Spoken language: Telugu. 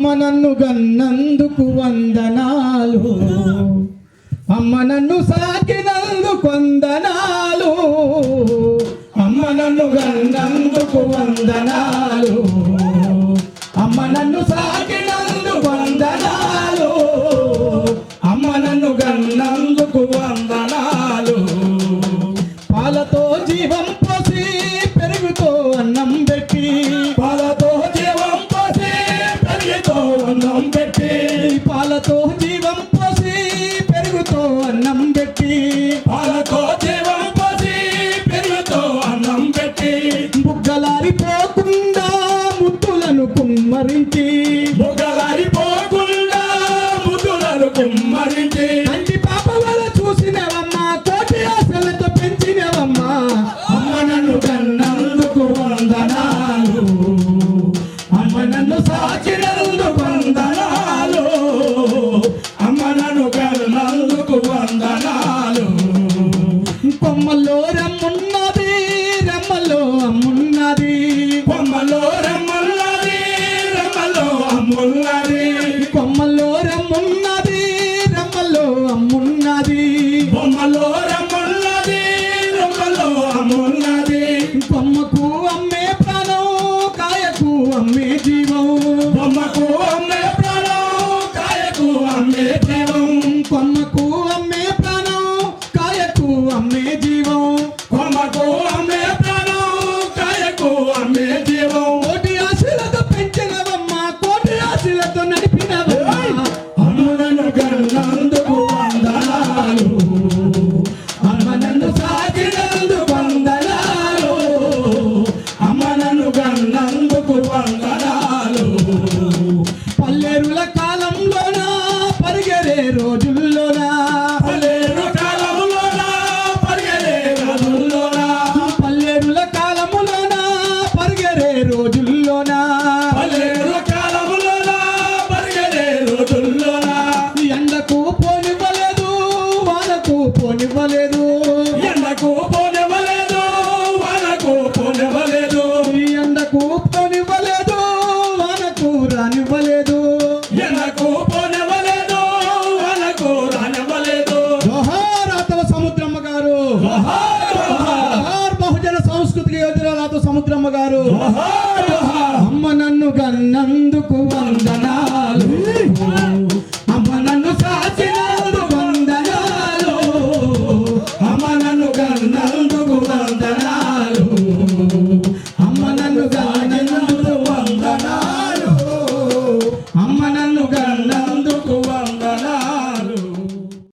అమ్మ నన్ను గన్నందుకు వందనాలు. అమ్మ నన్ను సాకినందుకు వందనాలు. అమ్మ నన్ను గన్నందుకు వందనాలు. అమ్మ నన్ను సాకినందుకు వందనాలు. అమ్మ నన్ను గన్నందుకు వందనాలు. పాలతో జీవం పాలతో జీవం పోసి పెరుగుతో అన్నం పెట్టి. పాలతో జీవం పోసి పెరుగుతో అన్నం పెట్టి. బుగ్గలారిపోకుండా ముద్దులను కుమ్మరించి. ముగలారిపోకుండా ముద్దులను కుమ్మరించి. కొమ్మల్లో రమ్మున్నది రమ్మల్లో అమ్మున్నది. కొమ్మలో రమ్మన్నది రమ్మలో అమ్మున్నది. కొమ్మల్లో రమ్మున్నది రమ్మల్లో అమ్మున్నది. బొమ్మలో రమ్మన్నది రమ్మలో అమ్మున్నది. కొమ్మకు అమ్మే ప్రాణం కాయకు అమ్మే జీవం. బొమ్మకు అమ్మే ప్రాణం కాయకు అమ్మే జీవం. రోజుల్లోన పలేరు కాలములోన పరిగెలే రోజుల్లోన పల్లెరుల కాలములోన పరిగెరే రోజుల్లోన పలేరు కాలములోన పరిగెలే రోజుల్లోన ఎండకు పోనివ్వలేదు వానకు పోనివ్వలేదు. ఎండకు పోనివ్వలేదు వానకు పోనివ్వలేదు. ఎండకు పోనివ్వలేదు వానకు రానివ్వలేదు. ఎండకు సీతమ్మ గారు అమ్మ నన్ను కన్నందుకు వందనాలు.